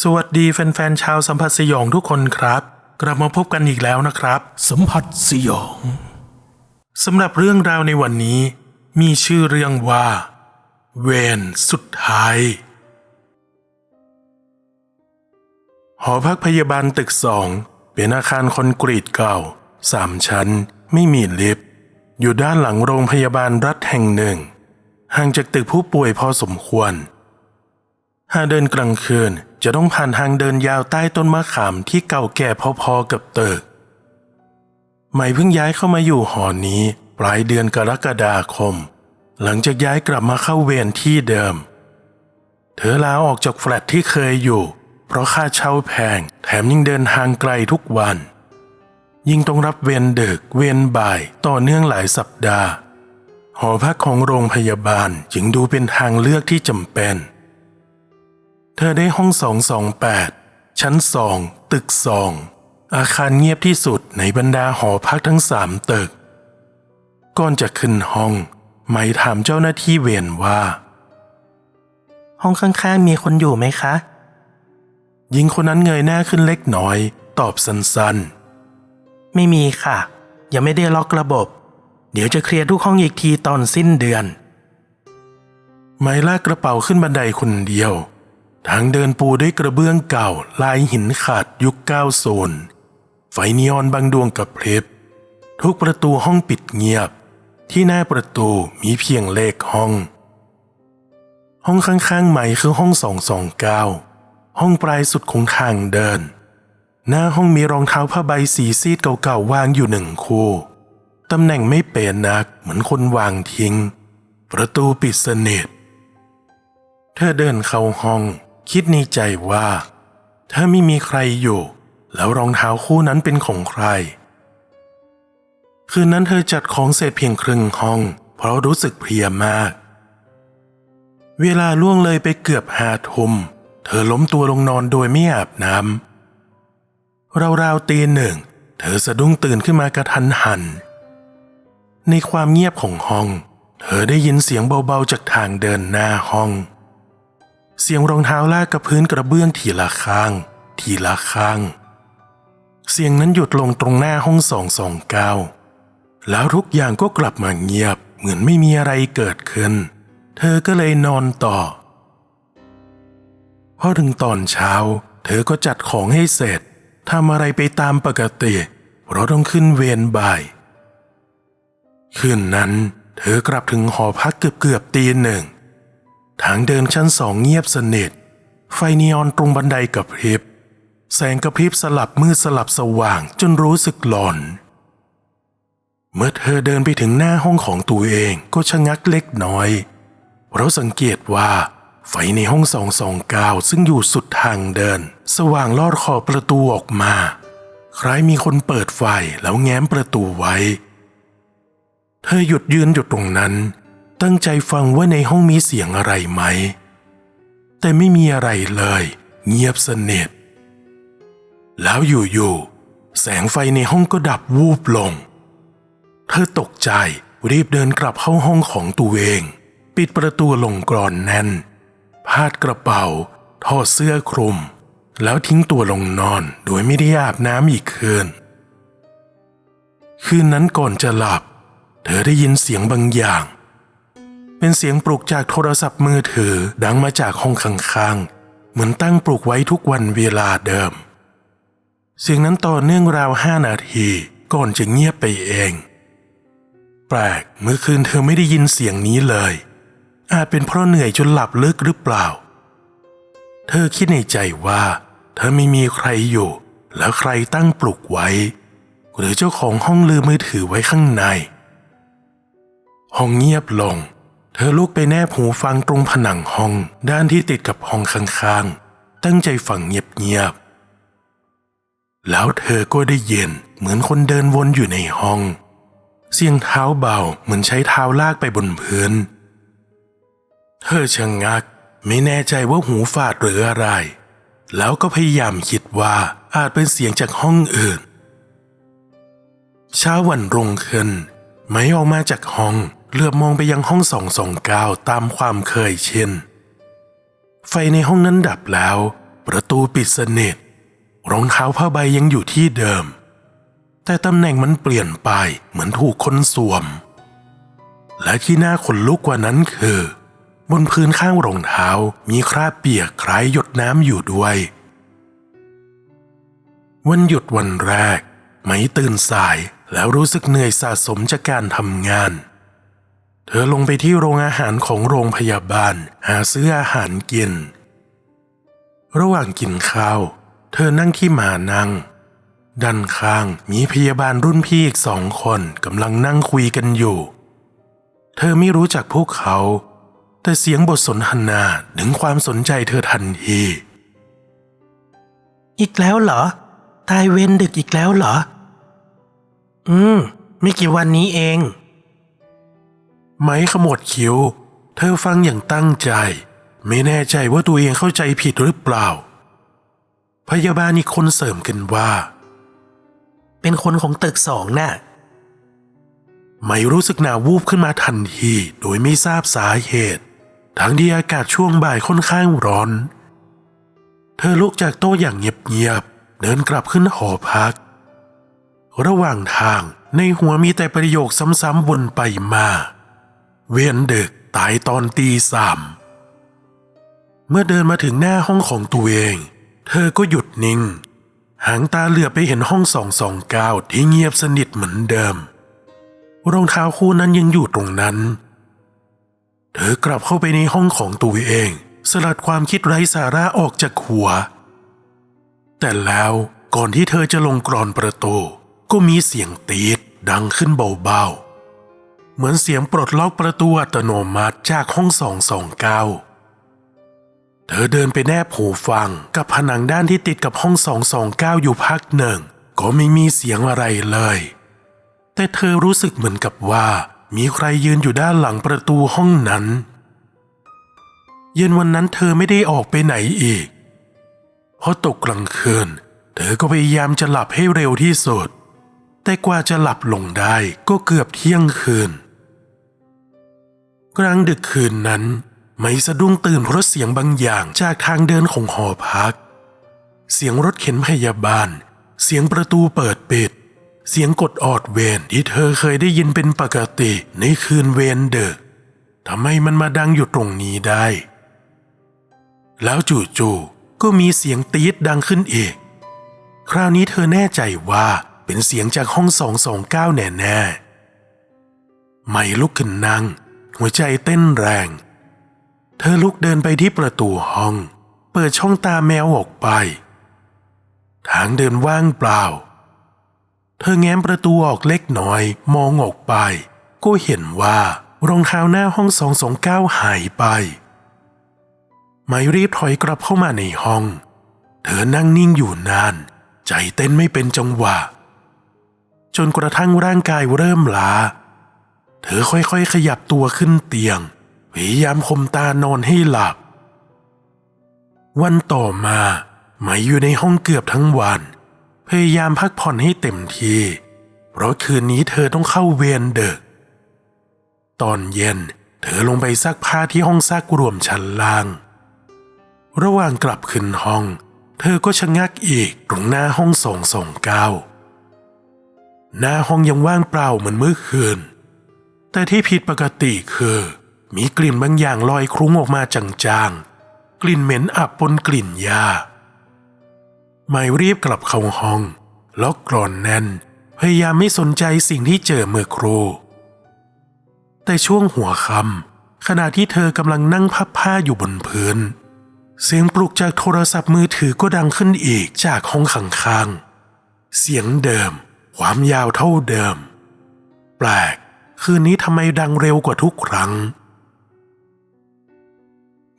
สวัสดีแฟนๆชาวสัมผัสสยองทุกคนครับ กลับมาพบกันอีกแล้วนะครับ สัมผัสสยองสำหรับเรื่องราวในวันนี้ มีชื่อเรื่องว่า เวนสุดท้าย หอพักพยาบาลตึกสองเป็นอาคารคอนกรีตเก่าสามชั้น ไม่มีลิฟต์อยู่ด้านหลังโรงพยาบาลรัฐแห่งหนึ่ง ห่างจากตึกผู้ป่วยพอสมควรหากเดินกลางคืน จะต้องผ่านทางเดินยาวใต้ต้นมะขามที่เก่าแก่พอๆกับเตึกใหม่เพิ่งย้ายเข้ามาอยู่หอนี้ปลายเดือนกรกฎาคม หลังจากย้ายกลับมาเข้าเวรที่เดิม เธอลาออกจากแฟลตที่เคยอยู่ เพราะค่าเช่าแพง แถมยิ่งเดินทางไกลทุกวัน ยิ่งต้องรับเวรดึกเวรบ่ายต่อเนื่องหลายสัปดาห์ หอพักของโรงพยาบาลจึงดูเป็นทางเลือกที่จำเป็น เธอได้ห้อง 228 ชั้นสองตึกสองอาคารเงียบที่สุดในบรรดาหอพักทั้งสามตึก ก่อนจะขึ้นห้องไม่ถามเจ้าหน้าที่เวรว่า ห้องข้างๆมีคนอยู่ไหมคะ หญิงคนนั้นเงยหน้าขึ้นเล็กน้อย ตอบสั้นๆ ไม่มีค่ะ ยังไม่ได้ล็อกระบบ เดี๋ยวจะเคลียร์ทุกห้องอีกทีตอนสิ้นเดือน ไม้ลากกระเป๋าขึ้นบันไดคนเดียว ทางเดินปูด้วยกระเบื้องเก่าลายหินขาดยุคเก้าโซน ไฟนีออนบางดวงกับพริบทุกประตูห้องปิดเงียบ ที่หน้าประตูมีเพียงเลขห้อง ห้องข้างๆใหม่คือห้อง229ห้องปลายสุดของทางเดิน หน้าห้องมีรองเท้าผ้าใบสีซีดเก่าๆวางอยู่หนึ่งคู่ตำแหน่งไม่เปรนนักเหมือนคนวางทิ้ง ประตูปิดสนิทเธอเดินเข้าห้อง คิดในใจว่า ถ้าไม่มีใครอยู่ แล้วรองเท้าคู่นั้นเป็นของใคร คืนนั้นเธอจัดของเสร็จเพียงครึ่งห้อง เพราะรู้สึกเพลียมาก เวลาล่วงเลยไปเกือบห้าทุ่มเธอล้มตัวลงนอนโดยไม่อาบน้ำราวๆตีหนึ่ง เธอสะดุ้งตื่นขึ้นมากระทันหัน ในความเงียบของห้อง เธอได้ยินเสียงเบาๆจากทางเดินหน้าห้อง เสียงรองเท้าลากกับพื้นกระเบื้องทีละข้าง ทีละข้าง เสียงนั้นหยุดลงตรงหน้าห้องสองสองเก้าแล้วทุกอย่างก็กลับมาเงียบเหมือนไม่มีอะไรเกิดขึ้น เธอก็เลยนอนต่อ พอถึงตอนเช้า เธอก็จัดของให้เสร็จทำอะไรไปตามปกติเพราะต้องขึ้นเวรบ่าย คืนนั้น เธอกลับถึงหอพักเกือบเกือบตีหนึ่ง ทางเดินชั้นสองเงียบสนิท ไฟนีออนตรงบันไดกับพริบ แสงกระพริบสลับมืดสลับสว่างจนรู้สึกหลอน เมื่อเธอเดินไปถึงหน้าห้องของตัวเองก็ชะงักเล็กน้อยเพราะสังเกตว่า ไฟในห้องสองสองเก้าซึ่งอยู่สุดทางเดิน สว่างลอดขอบประตูออกมา คล้ายมีคนเปิดไฟแล้วแง้มประตูไว้ เธอหยุดยืนอยู่ตรงนั้น ตั้งใจฟังว่าในห้องมีเสียงอะไรไหม แต่ไม่มีอะไรเลย เงียบสนิท แล้วอยู่ๆแสงไฟในห้องก็ดับวูบลง เธอตกใจรีบเดินกลับเข้าห้องของตัวเอง ปิดประตูลงกรอนแน่น พาดกระเป๋าถอดเสื้อคลุม แล้วทิ้งตัวลงนอนโดยไม่ได้อาบน้ำอีกคืน คืนนั้นก่อนจะหลับ เธอได้ยินเสียงบางอย่าง เป็นเสียงปลุกจากโทรศัพท์มือถือดังมาจากห้องข้างๆ เหมือนตั้งปลุกไว้ทุกวันเวลาเดิม เสียงนั้นต่อเนื่องราวห้านาทีก่อนจะเงียบไปเอง แปลกเมื่อคืนเธอไม่ได้ยินเสียงนี้เลย อาจเป็นเพราะเหนื่อยจนหลับลึกหรือเปล่า เธอคิดในใจว่า เธอไม่มีใครอยู่ แล้วใครตั้งปลุกไว้ หรือเจ้าของห้องลืมมือถือไว้ข้างใน ห้องเงียบลง เธอลุกไปแนบหูฟังตรงผนังห้องด้านที่ติดกับห้องข้างๆ ตั้งใจฟังเงียบๆ แล้วเธอก็ได้เยินเหมือนคนเดินวนอยู่ในห้อง เสียงเท้าเบาเหมือนใช้เท้าลากไปบนพื้น เธอชะงงักไม่แน่ใจว่าหูฝาดหรืออะไร แล้วก็พยายามคิดว่าอาจเป็นเสียงจากห้องอื่น เช้าวันรุ่งขึ้น ไม่ออกมาจากห้อง เหลือบมองไปยังห้องสองสองเก้าตามความเคยชินไฟในห้องนั้นดับแล้ว ประตูปิดสนิทรองเท้าผ้าใบยังอยู่ที่เดิม แต่ตำแหน่งมันเปลี่ยนไปเหมือนถูกคนสวม และที่น่าขนลุกกว่านั้นคือ บนพื้นข้างรองเท้ามีคราบเปียกคล้ายหยดน้ำอยู่ด้วย วันหยุดวันแรก ไหมตื่นสายแล้วรู้สึกเหนื่อยสะสมจากการทำงาน เธอลงไปที่โรงอาหารของโรงพยาบาล หาซื้ออาหารกิน ระหว่างกินข้าว เธอนั่งที่มานั่งด้านข้างมีพยาบาลรุ่นพี่อีกสองคนกำลังนั่งคุยกันอยู่ เธอไม่รู้จักพวกเขา แต่เสียงบทสนทนาดึงความสนใจเธอทันที อีกแล้วเหรอ ตายเว้นดึกอีกแล้วเหรอ อืม ไม่กี่วันนี้เอง ไม้ขมวดคิ้ว เธอฟังอย่างตั้งใจ ไม่แน่ใจว่าตัวเองเข้าใจผิดหรือเปล่า พยาบาลอีกคนเสริมกันว่า เป็นคนของตึกสองน่ะไม่รู้สึกหนาววูบขึ้นมาทันทีโดยไม่ทราบสาเหตุ ทั้งที่อากาศช่วงบ่ายค่อนข้างร้อน เธอลุกจากโต๊ะอย่างเงียบๆ เดินกลับขึ้นหอพัก ระหว่างทางในหัวมีแต่ประโยคซ้ำๆวนไปมา เวียนดึกตายตอนตีสามเมื่อเดินมาถึงหน้าห้องของตัวเอง เธอก็หยุดนิ่ง หางตาเหลือบไปเห็นห้องสองสองเก้าที่เงียบสนิทเหมือนเดิม รองเท้าคู่นั้นยังอยู่ตรงนั้น เธอกลับเข้าไปในห้องของตัวเอง สลัดความคิดไร้สาระออกจากหัว แต่แล้วก่อนที่เธอจะลงกรอนประตู ก็มีเสียงตีดดังขึ้นเบาๆ เหมือนเสียงปลดล็อกประตูอัตโนมัติจากห้องสองสองเก้าเธอเดินไปแนบหูฟังกับผนังด้านที่ติดกับห้องสองสองเก้าอยู่พักหนึ่ง ก็ไม่มีเสียงอะไรเลย แต่เธอรู้สึกเหมือนกับว่า มีใครยืนอยู่ด้านหลังประตูห้องนั้น เย็นวันนั้นเธอไม่ได้ออกไปไหนอีกพอตกกลางคืน เธอก็พยายามจะหลับให้เร็วที่สุด แต่กว่าจะหลับลงได้ก็เกือบเที่ยงคืน กลางดึกคืนนั้น ไม่สะดุ้งตื่นเพราะเสียงบางอย่างจากทางเดินของหอพัก เสียงรถเข็นพยาบาล เสียงประตูเปิดปิด เสียงกดออดเวนที่เธอเคยได้ยินเป็นปกติในคืนเวนเดกทำไมมันมาดังอยู่ตรงนี้ได้ แล้วจู่ๆก็มีเสียงตีดดังขึ้นอีก คราวนี้เธอแน่ใจว่าเป็นเสียงจากห้องสองสองเก้าแน่ๆไม่ลุกขึ้นนั่ง หัวใจเต้นแรง เธอลุกเดินไปที่ประตูห้อง เปิดช่องตาแมวออกไป ทางเดินว่างเปล่า เธอแง้มประตูออกเล็กน้อยมองออกไป ก็เห็นว่ารองเท้าหน้าห้องสองสองเก้าหายไป ไม่รีบถอยกลับเข้ามาในห้อง เธอนั่งนิ่งอยู่นาน ใจเต้นไม่เป็นจังหวะ จนกระทั่งร่างกายเริ่มล้า เธอค่อยๆขยับตัวขึ้นเตียง พยายามคมตานอนให้หลับ วันต่อมาไหมอยู่ในห้องเกือบทั้งวัน พยายามพักผ่อนให้เต็มที่เพราะคืนนี้เธอต้องเข้าเวรเดึก ตอนเย็น เธอลงไปซักผ้าที่ห้องซักรวมชั้นล่าง ระหว่างกลับขึ้นห้อง เธอก็ชะงักอีกตรงหน้าห้องสองสองเก้าหน้าห้องยังว่างเปล่าเหมือนเมื่อคืน แต่ที่ผิดปกติคือ มีกลิ่นบางอย่างลอยคลุ้งออกมาจางๆ กลิ่นเหม็นอับปนกลิ่นยาไม่รีบกลับเข้าห้อง ล็อกกรอนแน่น พยายามไม่สนใจสิ่งที่เจอเมื่อครู แต่ช่วงหัวค่ำขณะที่เธอกำลังนั่งพับผ้าอยู่บนพื้น เสียงปลุกจากโทรศัพท์มือถือก็ดังขึ้นอีกจากห้องข้างๆเสียงเดิม ความยาวเท่าเดิม แปลก คืนนี้ทำไมดังเร็วกว่าทุกครั้ง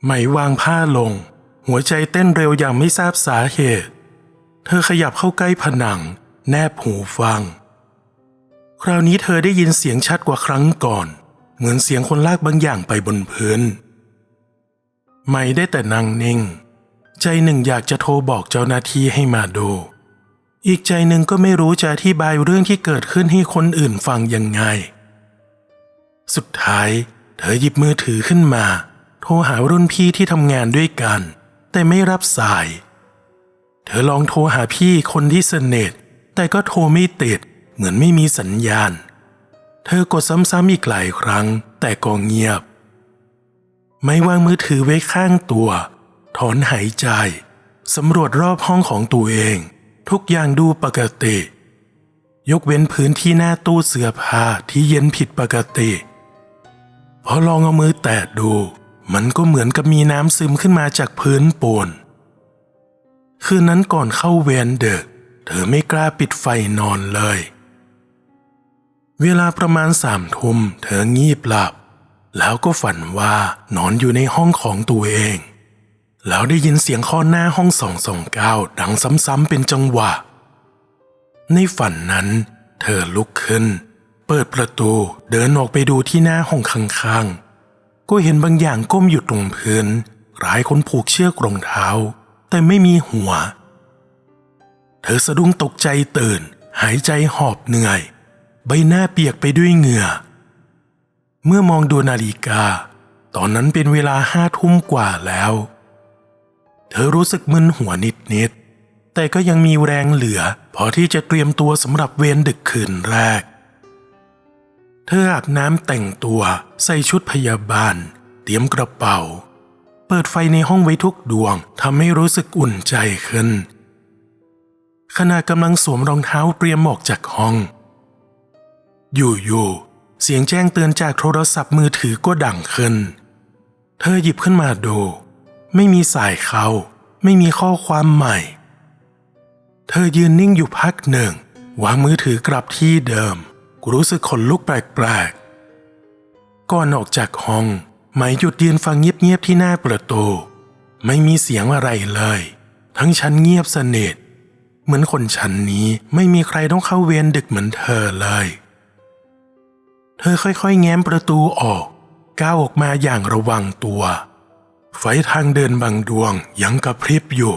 ไม่วางผ้าลง หัวใจเต้นเร็วอย่างไม่ทราบสาเหตุ เธอขยับเข้าใกล้ผนัง แนบหูฟัง คราวนี้เธอได้ยินเสียงชัดกว่าครั้งก่อน เหมือนเสียงคนลากบางอย่างไปบนพื้นไม่ได้แต่นั่งนิ่ง ใจหนึ่งอยากจะโทรบอกเจ้าหน้าที่ให้มาดู อีกใจหนึ่งก็ไม่รู้จะอธิบายเรื่องที่เกิดขึ้นให้คนอื่นฟังยังไง สุดท้ายเธอหยิบมือถือขึ้นมา โทรหารุ่นพี่ที่ทำงานด้วยกัน แต่ไม่รับสาย เธอลองโทรหาพี่คนที่สนิทแต่ก็โทรไม่ติดเหมือนไม่มีสัญญาณ เธอกดซ้ำๆอีกหลายครั้ง แต่ก็เงียบ ไม่วางมือถือไว้ข้างตัว ถอนหายใจสำรวจรอบห้องของตัวเอง ทุกอย่างดูปกติ ยกเว้นพื้นที่หน้าตู้เสื้อผ้าที่เย็นผิดปกติ พอลองเอามือแตะดู มันก็เหมือนกับมีน้ำซึมขึ้นมาจากพื้นปูนคืนนั้นก่อนเข้าเวรเด็กเธอไม่กล้าปิดไฟนอนเลย เวลาประมาณสามทุ่มเธองีบหลับ แล้วก็ฝันว่านอนอยู่ในห้องของตัวเอง แล้วได้ยินเสียงข้อหน้าห้องสองสองเก้าดังซ้ำๆเป็นจังหวะ ในฝันนั้น เธอลุกขึ้น ปิดประตูเดินออกไปดูที่หน้าห้องข้างๆ ก็เห็นบางอย่างก้มอยู่ตรงพื้นคล้ายคนผูกเชือกรองเท้า แต่ไม่มีหัว เธอสะดุ้งตกใจตื่น หายใจหอบเหนื่อย ใบหน้าเปียกไปด้วยเหงื่อ เมื่อมองดูนาฬิกา ตอนนั้นเป็นเวลาห้าทุ่มกว่าแล้ว เธอรู้สึกมึนหัวนิดๆแต่ก็ยังมีแรงเหลือ พอที่จะเตรียมตัวสำหรับเวรดึกคืนแรก เธออาบน้ำแต่งตัวใส่ชุดพยาบาล เตรียมกระเป๋า เปิดไฟในห้องไว้ทุกดวงทำให้รู้สึกอุ่นใจขึ้น ขณะกำลังสวมรองเท้าเตรียมออกจากห้อง อยู่ๆเสียงแจ้งเตือนจากโทรศัพท์มือถือก็ดังขึ้น เธอหยิบขึ้นมาดู ไม่มีสายเขาไม่มีข้อความใหม่ เธอยืนนิ่งอยู่พักหนึ่งวางมือถือกลับที่เดิม รู้สึกขนลุกแปลกๆ ก่อนออกจากห้องไหมหยุดยืนฟังเงียบๆที่หน้าประตู ไม่มีเสียงอะไรเลย ทั้งชั้นเงียบสนิทเหมือนคนชั้นนี้ไม่มีใครต้องเข้าเวรดึกเหมือนเธอเลย เธอค่อยๆ แง้มประตูออกก้าวออกมาอย่างระวังตัว ไฟทางเดินบางดวงยังกระพริบอยู่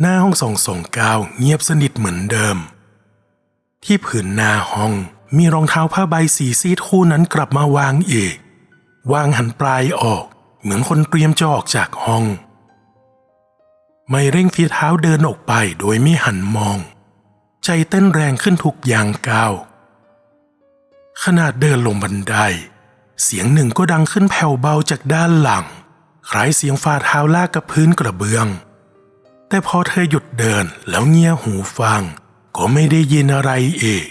หน้าห้องสองสองก้าวเงียบสนิทเหมือนเดิม ที่ผืนหน้าห้องมีรองเท้าผ้าใบสีซีดคู่นั้นกลับมาวางอีก วางหันปลายออก เหมือนคนเตรียมจะออกจากห้อง ไม่เร่งฝีเท้าเดินออกไปโดยไม่หันมอง ใจเต้นแรงขึ้นทุกอย่างก้าวขนาดเดินลงบันได เสียงหนึ่งก็ดังขึ้นแผ่วเบาจากด้านหลัง คล้ายเสียงฝ่าเท้าลากกับพื้นกระเบื้อง แต่พอเธอหยุดเดินแล้วเงี่ยหูฟัง ก็ไม่ได้ยินอะไรอีก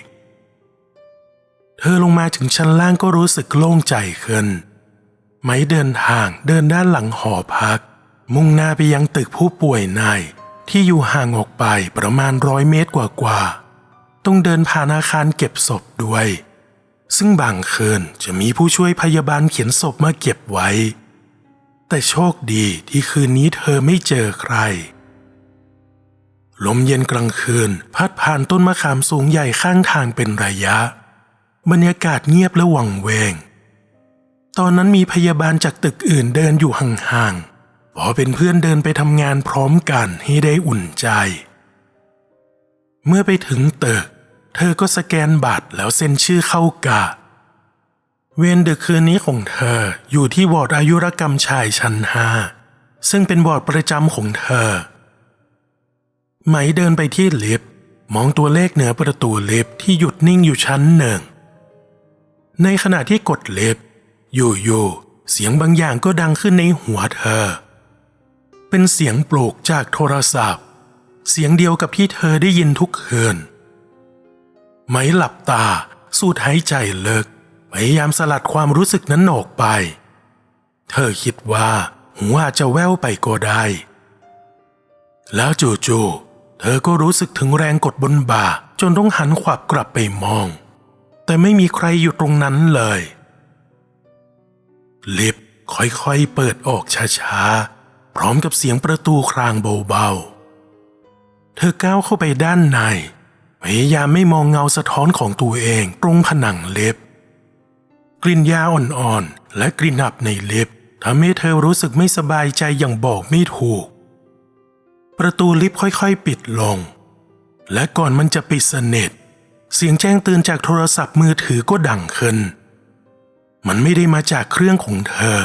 เธอลงมาถึงชั้นล่างก็รู้สึกโล่งใจขึ้น ไม้เดินทางเดินด้านหลังหอพัก มุ่งหน้าไปยังตึกผู้ป่วยในที่อยู่ห่างออกไปประมาณร้อยเมตรกว่าๆ ต้องเดินผ่านอาคารเก็บศพด้วย ซึ่งบางคืนจะมีผู้ช่วยพยาบาลเขียนศพมาเก็บไว้ แต่โชคดีที่คืนนี้เธอไม่เจอใคร ลมเย็นกลางคืน พัดผ่านต้นมะขามสูงใหญ่ข้างทางเป็นระยะ บรรยากาศเงียบและวังเวง ตอนนั้นมีพยาบาลจากตึกอื่นเดินอยู่ห่างๆพอเป็นเพื่อนเดินไปทำงานพร้อมกันให้ได้อุ่นใจ เมื่อไปถึงตึก เธอก็สแกนบัตรแล้วเซ็นชื่อเข้ากะ เวรดึกคืนนี้ของเธออยู่ที่วอร์ดอายุรกรรมชายชั้นห้าซึ่งเป็นวอร์ดประจำของเธอ ไหมเดินไปที่ลิฟต์มองตัวเลขเหนือประตูลิฟต์ที่หยุดนิ่งอยู่ชั้นหนึ่ง ในขณะที่กดลิฟต์อยู่ๆเสียงบางอย่างก็ดังขึ้นในหัวเธอ เป็นเสียงปลุกจากโทรศัพท์ เสียงเดียวกับที่เธอได้ยินทุกคืนไหมหลับตา สูดหายใจเลิกพยายามสลัดความรู้สึกนั้นออกไป เธอคิดว่าหัวอาจจะแว่วไปก็ได้ แล้วจู่ๆ เธอก็รู้สึกถึงแรงกดบนบ่า จนต้องหันขวับกลับไปมอง แต่ไม่มีใครอยู่ตรงนั้นเลย ลิฟค่อยๆเปิดออกช้าๆ พร้อมกับเสียงประตูครางเบาๆ เธอก้าวเข้าไปด้านใน พยายามไม่มองเงาสะท้อนของตัวเองตรงผนังเลิฟต์กลิ่นยาอ่อนๆ และกลิ่นอับในเลิฟต์ทำให้เธอรู้สึกไม่สบายใจอย่างบอกไม่ถูก ประตูลิฟต์ค่อยๆ ปิดลง และก่อนมันจะปิดสนิทเสียงแจ้งเตือนจากโทรศัพท์มือถือก็ดังขึ้น มันไม่ได้มาจากเครื่องของเธอ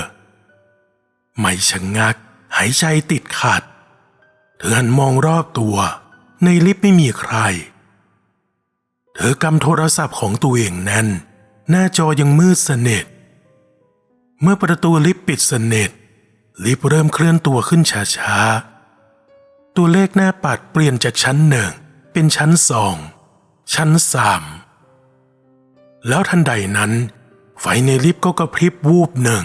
ไม่ชะงัก หายใจติดขัด เธอหันมองรอบตัว ในลิฟต์ไม่มีใคร เธอกำโทรศัพท์ของตัวเองแน่น หน้าจอยังมืดสนิท เมื่อประตูลิฟต์ปิดสนิทลิฟต์เริ่มเคลื่อนตัวขึ้นช้าๆ ตัวเลขหน้าปัดเปลี่ยนจากชั้นหนึ่งเป็นชั้นสอง ชั้นสามแล้วทันใดนั้น ไฟในลิฟต์ก็กระพริบวูบหนึ่ง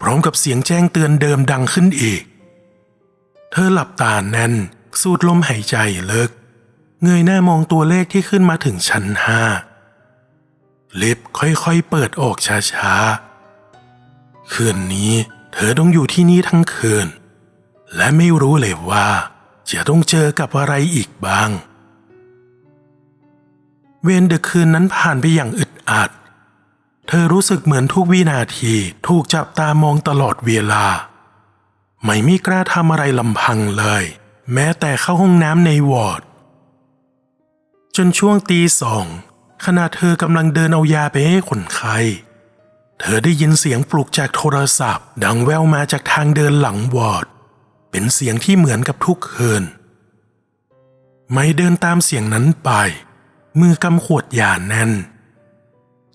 พร้อมกับเสียงแจ้งเตือนเดิมดังขึ้นอีก เธอหลับตาแน่น สูดลมหายใจลึกเงยหน้ามองตัวเลขที่ขึ้นมาถึงชั้นห้าลิฟต์ค่อยๆเปิดออกช้าๆ คืนนี้เธอต้องอยู่ที่นี่ทั้งคืน และไม่รู้เลยว่า จะต้องเจอกับอะไรอีกบ้าง เวรดึกคืนนั้นผ่านไปอย่างอึดอัด เธอรู้สึกเหมือนทุกวินาทีถูกจับตามองตลอดเวลา ไม่มีกล้าทำอะไรลำพังเลย แม้แต่เข้าห้องน้ำในวอร์ด จนช่วงตีสองขณะเธอกำลังเดินเอายาไปให้คนไข้เธอได้ยินเสียงปลุกจากโทรศัพท์ ดังแว่วมาจากทางเดินหลังวอร์ด เป็นเสียงที่เหมือนกับทุกคืนไม่เดินตามเสียงนั้นไป มือกำขวดยาแน่น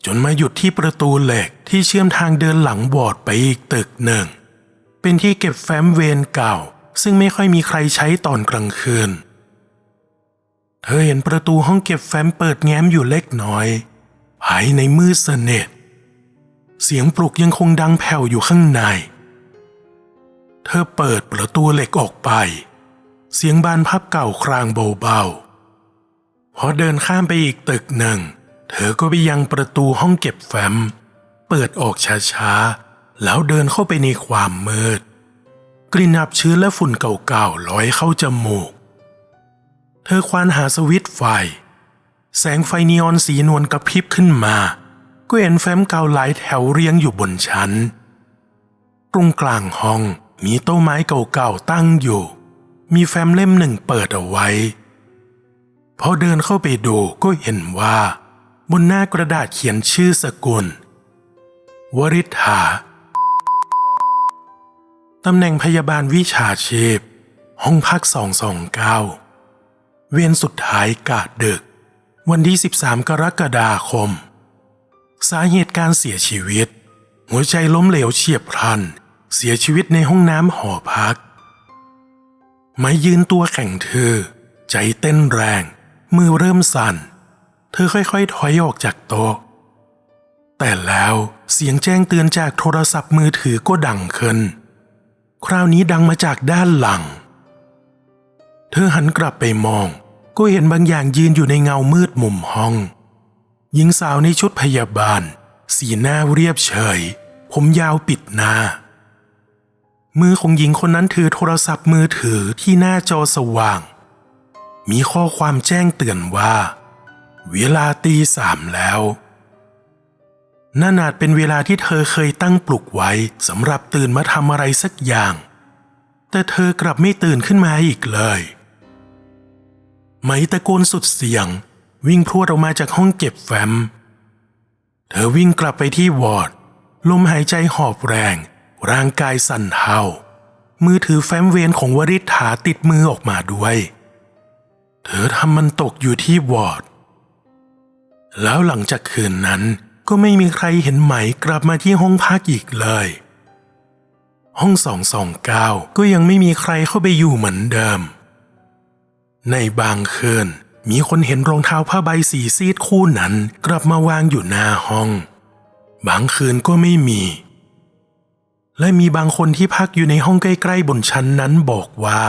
จนมาหยุดที่ประตูเหล็กที่เชื่อมทางเดินหลังวอดไปอีกตึกหนึ่ง เป็นที่เก็บแฟ้มเวรเก่า ซึ่งไม่ค่อยมีใครใช้ตอนกลางคืน เธอเห็นประตูห้องเก็บแฟ้มเปิดแง้มอยู่เล็กน้อยภายในมืดสนิทเสียงปลุกยังคงดังแผ่วอยู่ข้างใน เธอเปิดประตูเหล็กออกไป เสียงบานพับเก่าครางเบาๆ พอเดินข้ามไปอีกตึกหนึ่ง เธอก็ไปยังประตูห้องเก็บแฟ้ม เปิดออกช้าๆ แล้วเดินเข้าไปในความมืด กลิ่นอับชื้นและฝุ่นเก่าๆลอยเข้าจมูก เธอควานหาสวิตไฟ แสงไฟนีออนสีนวลกระพริบขึ้นมา ก็เห็นแฟ้มเก่าหลายแถวเรียงอยู่บนชั้น ตรงกลางห้อง มีโต๊ะไม้เก่าๆตั้งอยู่ มีแฟ้มเล่มหนึ่งเปิดเอาไว้พอเดินเข้าไปดูก็เห็นว่า บนหน้ากระดาษเขียนชื่อสกุล วริษฐาตำแหน่งพยาบาลวิชาชีพ ห้องพัก 229 เวียนสุดท้ายกาดดึก วันที่ 13 กรกฎาคม สาเหตุการเสียชีวิต หัวใจล้มเหลวเฉียบพลัน เสียชีวิตในห้องน้ำหอพัก ไม้ยืนตัวแข็งเธอ ใจเต้นแรง มือเริ่มสั่น เธอค่อยๆ ถอยออกจากโต๊ะ แต่แล้วเสียงแจ้งเตือนจากโทรศัพท์มือถือก็ดังขึ้น คราวนี้ดังมาจากด้านหลัง เธอหันกลับไปมอง ก็เห็นบางอย่างยืนอยู่ในเงามืดมุมห้อง หญิงสาวในชุดพยาบาล สีหน้าเรียบเฉย ผมยาวปิดหน้า มือของหญิงคนนั้นถือโทรศัพท์มือถือที่หน้าจอสว่าง มีข้อความแจ้งเตือนว่า เวลาตีสามแล้วนั่นอาจเป็นเวลาที่เธอเคยตั้งปลุกไว้สำหรับตื่นมาทำอะไรสักอย่าง แต่เธอกลับไม่ตื่นขึ้นมาอีกเลย ไหมตะโกนสุดเสียง วิ่งพรวดออกมาจากห้องเก็บแฟ้ม เธอวิ่งกลับไปที่วอร์ด ลมหายใจหอบแรง ร่างกายสั่นเทามือถือแฟ้มเวนของวริษฐาติดมือออกมาด้วย เธอทำมันตกอยู่ที่วอร์ด แล้วหลังจากคืนนั้นก็ไม่มีใครเห็นไหมกลับมาที่ห้องพักอีกเลย ห้องสองสองเก้าก็ยังไม่มีใครเข้าไปอยู่เหมือนเดิม ในบางคืนมีคนเห็นรองเท้าผ้าใบสีซีดคู่นั้นกลับมาวางอยู่หน้าห้อง บางคืนก็ไม่มี และมีบางคนที่พักอยู่ในห้องใกล้ๆบนชั้นนั้นบอกว่า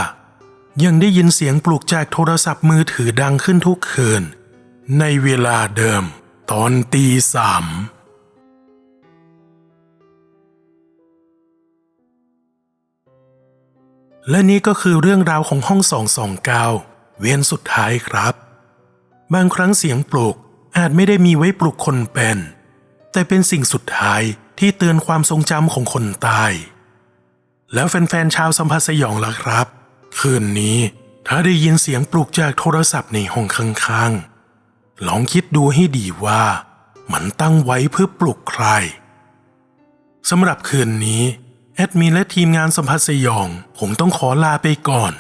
ยังได้ยินเสียงปลุกจากโทรศัพท์มือถือดังขึ้นทุกคืน ในเวลาเดิม ตอนตีสามและนี่ก็คือเรื่องราวของห้อง229เวียนสุดท้ายครับ บางครั้งเสียงปลุกอาจไม่ได้มีไว้ปลุกคนเป็น แต่เป็นสิ่งสุดท้าย ที่เตือนความทรงจำของคนตาย แล้วแฟนๆชาวสัมผัสสยองล่ะครับ คืนนี้ถ้าได้ยินเสียงปลุกจากโทรศัพท์ในห้องข้างๆ ลองคิดดูให้ดีว่า มันตั้งไว้เพื่อปลุกใครสำหรับคืนนี้แอดมินและทีมงานสัมผัสสยองผมต้องขอลาไปก่อน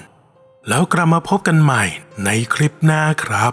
แล้วกลับมาพบกันใหม่ในคลิปหน้าครับ